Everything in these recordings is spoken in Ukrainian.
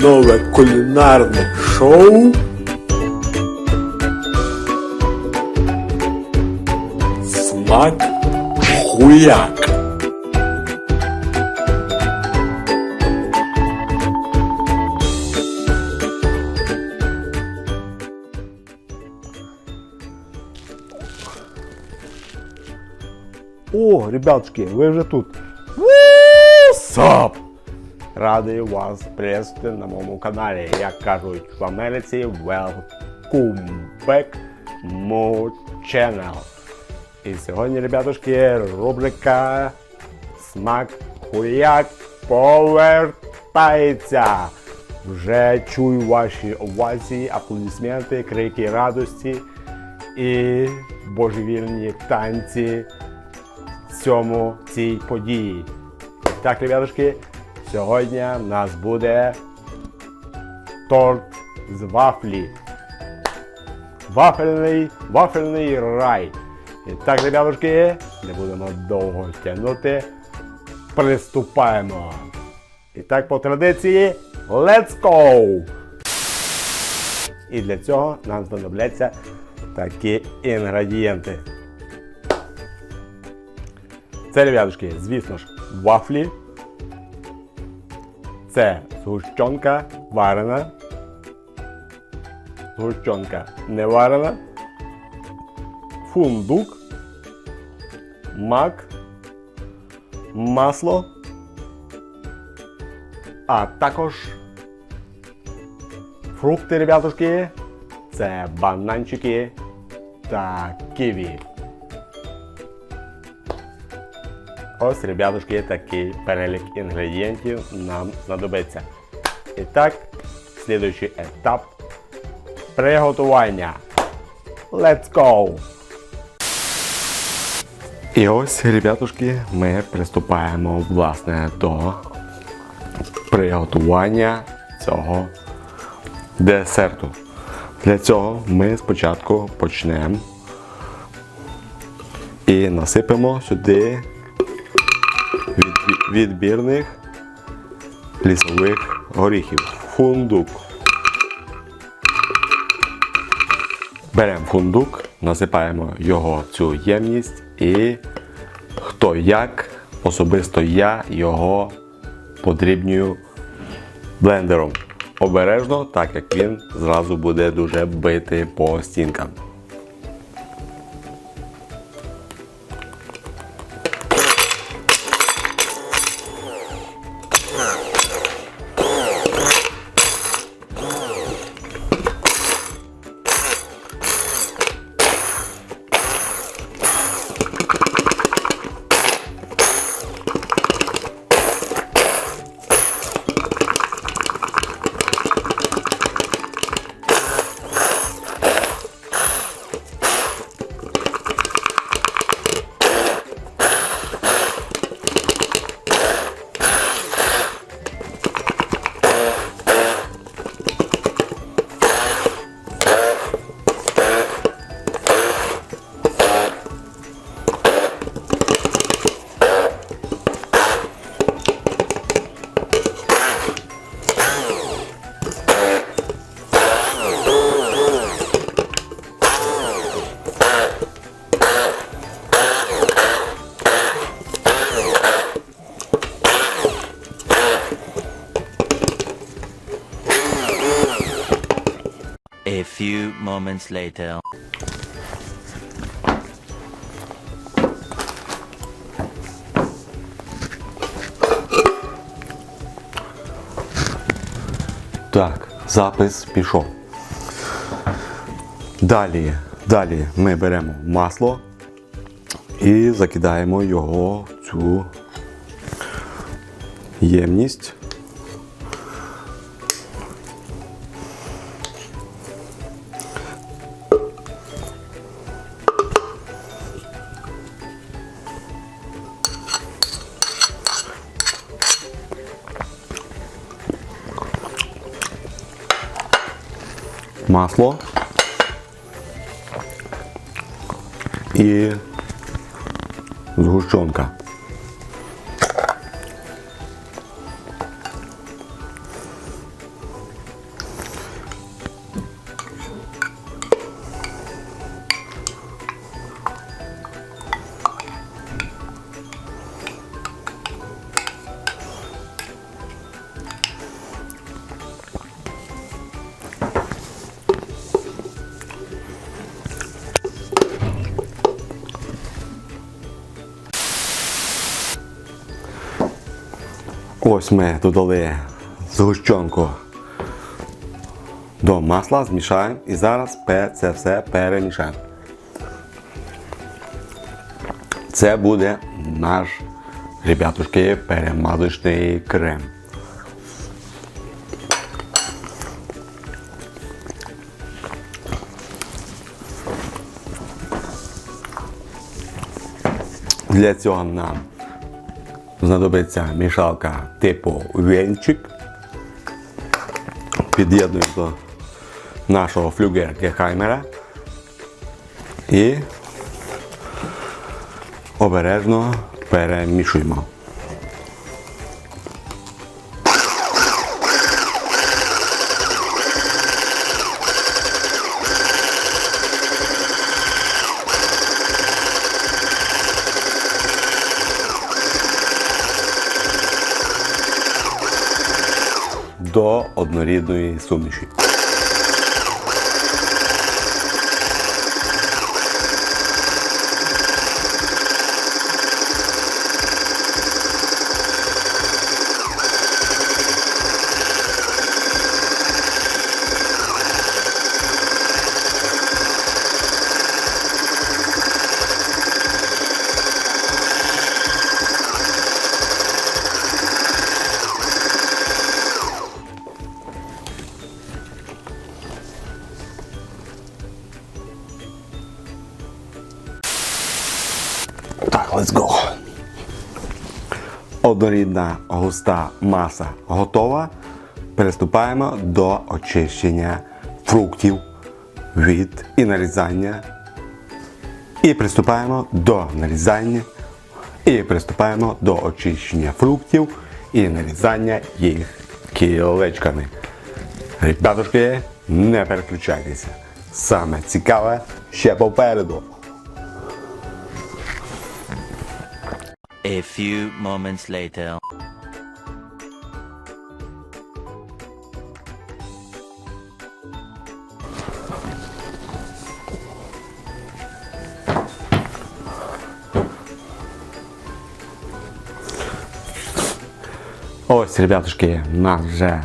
нове кулінарне шоу. Смак хуяк. О, ребятушки, ви вже тут. Сап! Радий вас приветствувати на моєму каналі. Як кажуть в Америці, welcome back my channel. І сьогодні, ребятушки, рубрика Смак хуяк повертається. Вже чую ваші овації, аплодисменти, крики радості і божевільні танці цьому цій події. Так, ребятушки, сьогодні в нас буде торт з вафлі. Вафельний, вафельний рай. І так, ребятушки, не будемо довго тягнути. Приступаємо. І так, по традиції, let's go! І для цього нам знадобляться такі інгредієнти. Це, ребятушки, звісно ж, вафлі. Це згущенка варена. Згущенка не варена. Фундук. Мак. Масло. А також фрукти, ребятушки. Це бананчики та ківі. Ось, ребятушки, такий перелік інгредієнтів нам знадобиться. І так, слідуючий етап приготування. Let's go! І ось, ребятушки, ми приступаємо власне до приготування цього десерту. Для цього ми спочатку почнемо і насипемо сюди відбірних лісових горіхів. Фундук. Беремо фундук, насипаємо його цю ємність і хто як, особисто я його подрібнюю блендером. Обережно, так як він зразу буде дуже бити по стінкам. Moments later. Так, запис пішов. Далі, далі ми беремо масло і закидаємо його в цю ємність. Масло і згущенка. Ось ми додали згущенку до масла, змішаємо і зараз це все перемішаємо. Це буде наш, ребятушки, перемазочний крем. Для цього нам знадобиться мішалка типу венчик. Під'єднуємо до нашого флюгер-гехаймера і обережно перемішуємо. Однорідної суміші. Однорідна густа маса готова. Приступаємо до очищення фруктів від і нарізання. І приступаємо до нарізання. І приступаємо до очищення фруктів і нарізання їх кілечками. Ребятушки, не переключайтеся. Саме цікаве ще попереду. A few moments later. Ось, ребятушки, у нас вже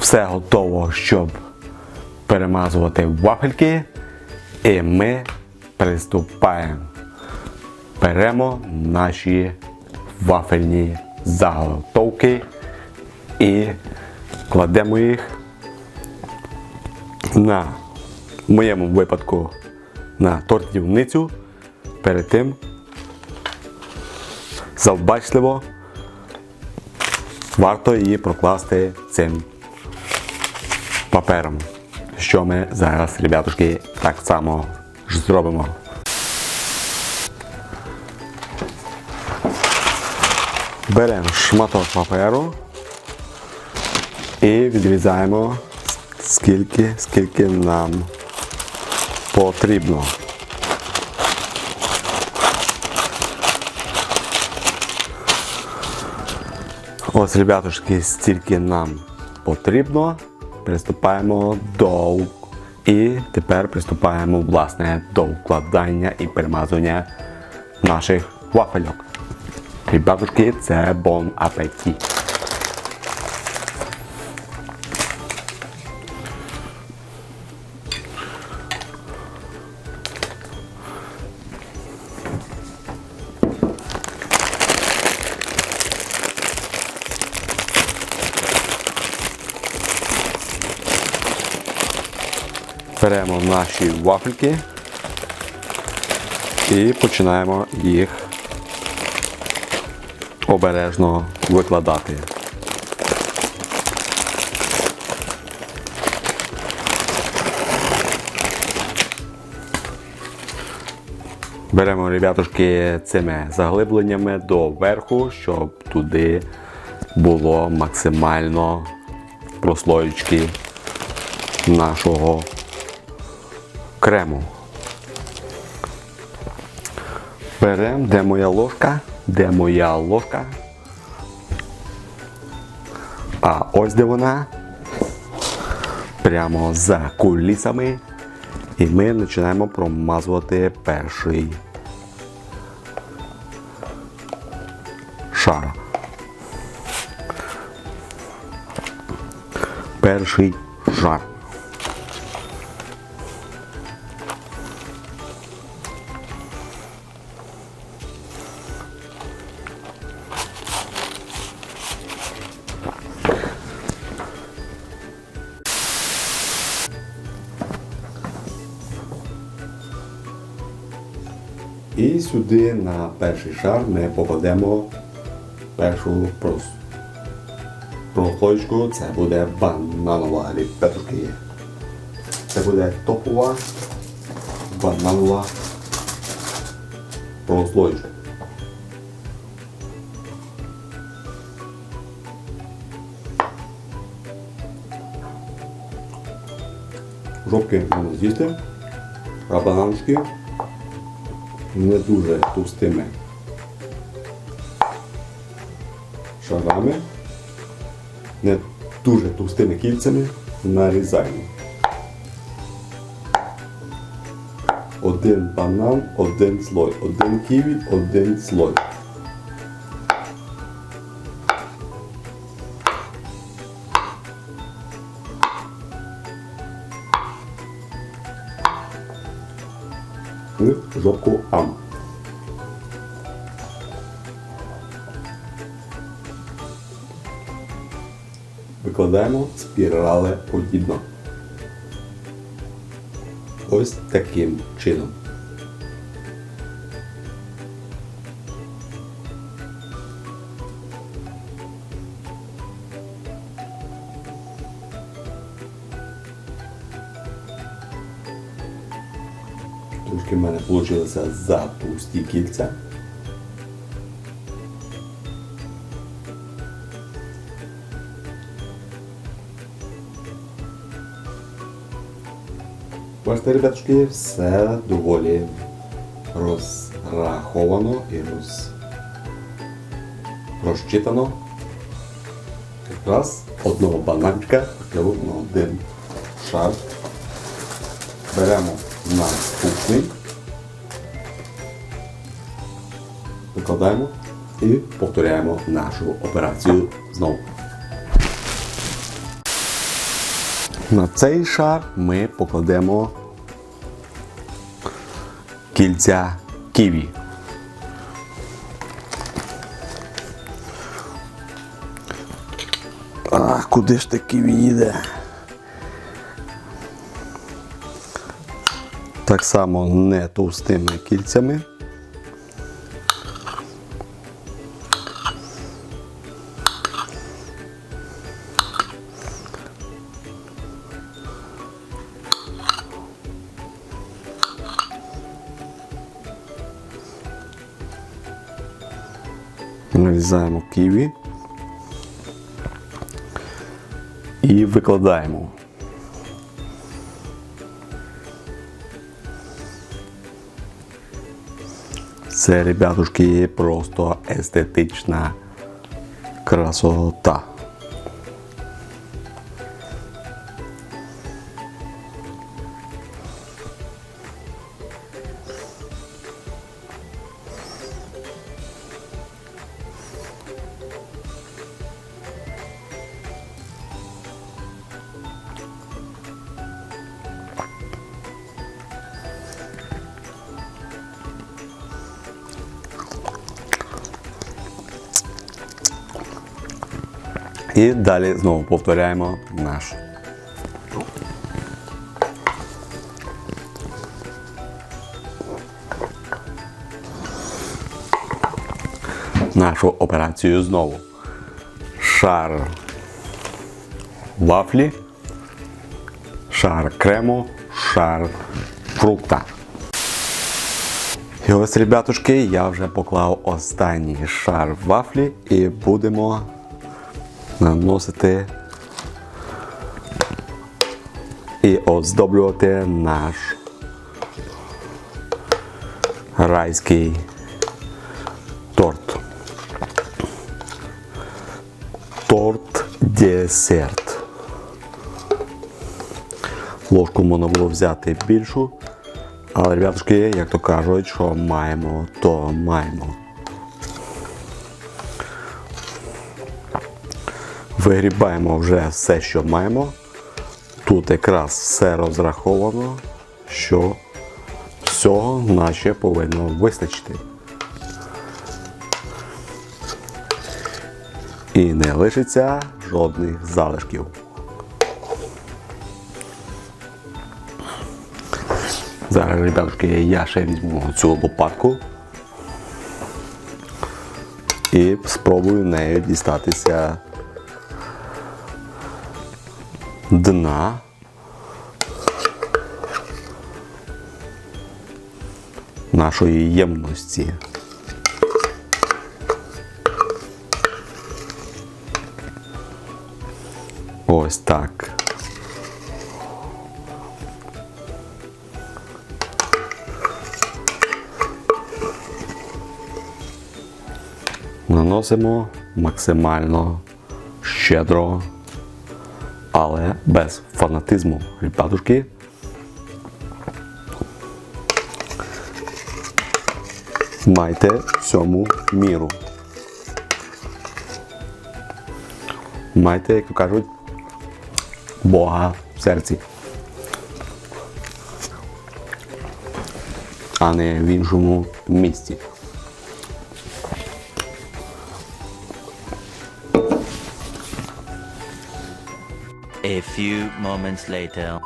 все готово, щоб перемазувати вафельки. І ми приступаємо. Беремо наші вафельні заготовки і кладемо їх на в моєму випадку на тортівницю. Перед тим завбачливо варто її прокласти цим папером, що ми зараз, ребятушки, так само зробимо. Беремо шматок паперу і відрізаємо скільки, скільки нам потрібно. Ось, ребятушки, стільки нам потрібно. Приступаємо до і тепер приступаємо власне до вкладання і перемазування наших вафельок. Ребятушки, це бон апеті. Беремо наші вафельки і починаємо їх обережно викладати. Беремо, ребятушки, цими заглибленнями до верху, щоб туди було максимально прослоєчки нашого крему. Беремо, де моя ложка, де моя ложка? А ось де вона. Прямо за кулісами. І ми починаємо промазувати перший шар. Перший шар. Сюди на перший шар ми покладемо першу прос. прослойку. Це буде бананова петрушки. Це буде топова бананова прослойка. Жовтки можна з'їсти, а бананушки не дуже товстими шарами, не дуже товстими кільцями нарізаємо. Один банан, один слой, один ківі, один слой. Жовтку ам. Викладаємо спірали подібно. Ось таким чином. Вийшло запусті кільця. Бачите, ребятушки, все доволі розраховано і роз... розчитано. Якраз одного бананчика на один шар. Беремо наступний, викладаємо і повторяємо нашу операцію знову. На цей шар ми покладемо кільця ківі. А, куди ж ти ківі їде? Так само не товстими кільцями. Нарізаємо ківі і викладаємо. Це, ребятушки, просто естетична красота. І далі знову повторяємо наш. Нашу операцію знову. Шар вафлі, шар крему, шар фрукта. І ось, ребятушки, я вже поклав останній шар вафлі і будемо наносити і оздоблювати наш райський торт. Торт десерт. Ложку можна було взяти більшу, але, ребятушки, як то кажуть, що маємо, то маємо. Вигрібаємо вже все, що маємо. Тут якраз все розраховано, що всього наче повинно вистачити. І не лишиться жодних залишків. Зараз, ребятки, я ще візьму цю лопатку і спробую нею дістатися дна. Нашої ємності. Ось так. Наносимо максимально щедро, але без фанатизму. Ребятушки. Майте всьому міру. Майте, як то кажуть, Бога в серці. А не в іншому місці. A few moments later.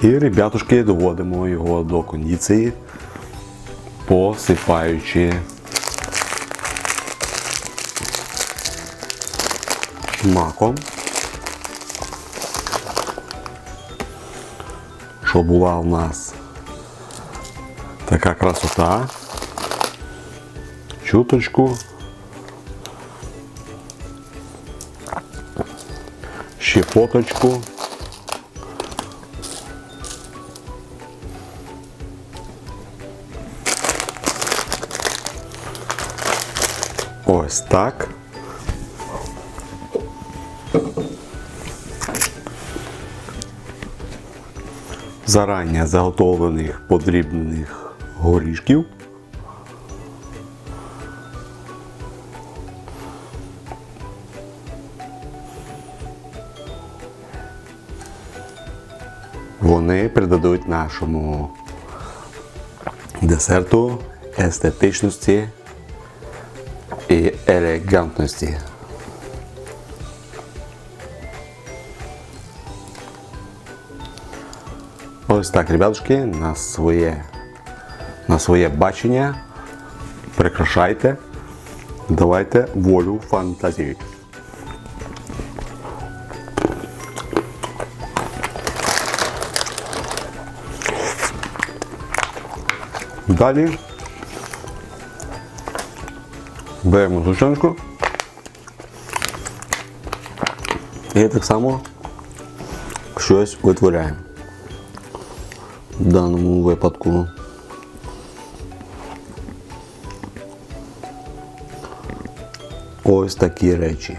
І, ребятушки, доводимо його до кондиції, посипаючи маком, щоб була в нас така красота, чуточку. Щепоточку. Ось так. Заранее заготовлених подрібнених горішків. Вони придадуть нашому десерту естетичності і елегантності. Ось так, ребятушки, на своє, на своє бачення прикрашайте, давайте волю фантазії. Далі беремо згущенку і так само щось витворяємо. В даному випадку ось такі речі.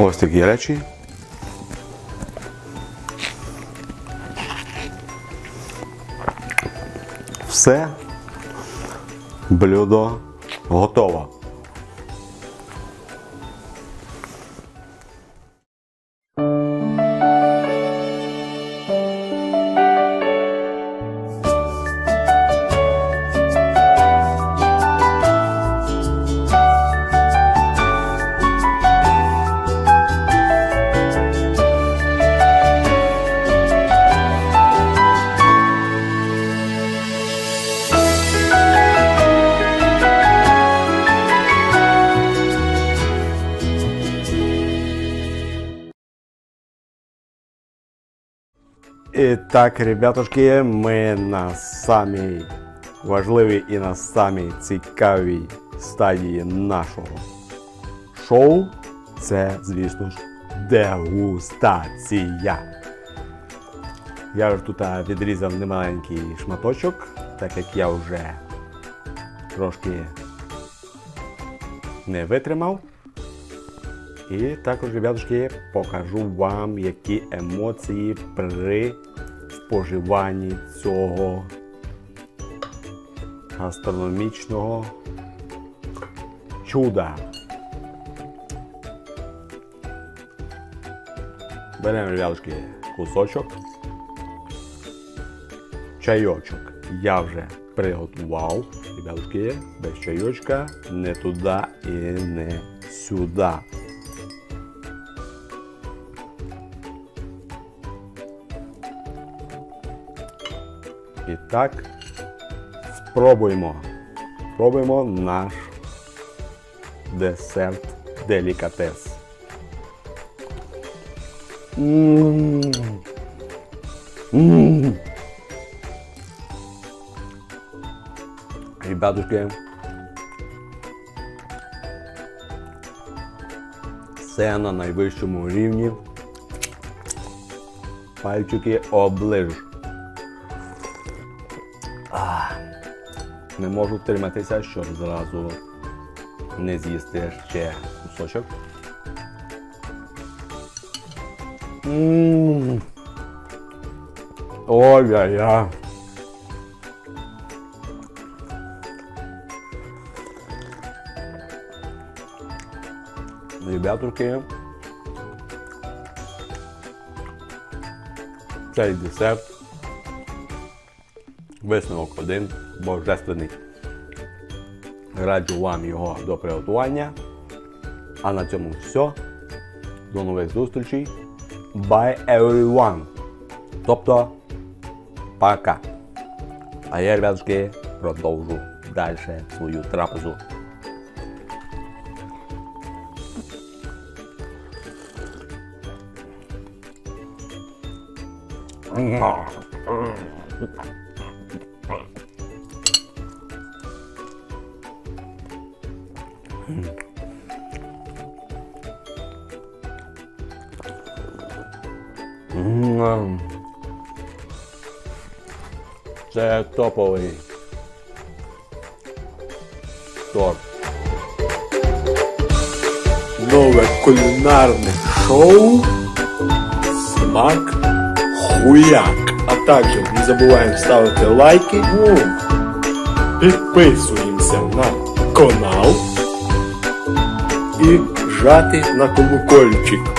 Ось такі речі. Все. Блюдо готово. І так, ребятушки, ми на самій важливій і на самій цікавій стадії нашого шоу. Це, звісно ж, дегустація. Я ж тут відрізав немаленький шматочок, так як я вже трошки не витримав. І також, ребятушки, покажу вам, які емоції при споживанні цього гастрономічного чуда. Беремо ребятки, кусочок. Чайочок я вже приготував. Ребятки, без чайочка не туди і не сюди. І так, спробуємо. Спробуємо наш десерт делікатес. М. М. Ребятушки, все на найвищому рівні. Пальчики оближ. Не можу втриматися, щоб зразу не з'їсти ще кусочок. М. Ой-я-я. Ребятушки, цей десерт висновок один божественний. Раджу вам його до приготування. А на цьому все. До нових зустрічей. Bye everyone. Тобто, пока. А я, ребятушки, продовжу далі свою трапезу. М. Це топовий торт. Нове кулінарне шоу Смак Хуяк. А також не забуваємо ставити лайки. Підписуємося на канал і жати на колокольчик.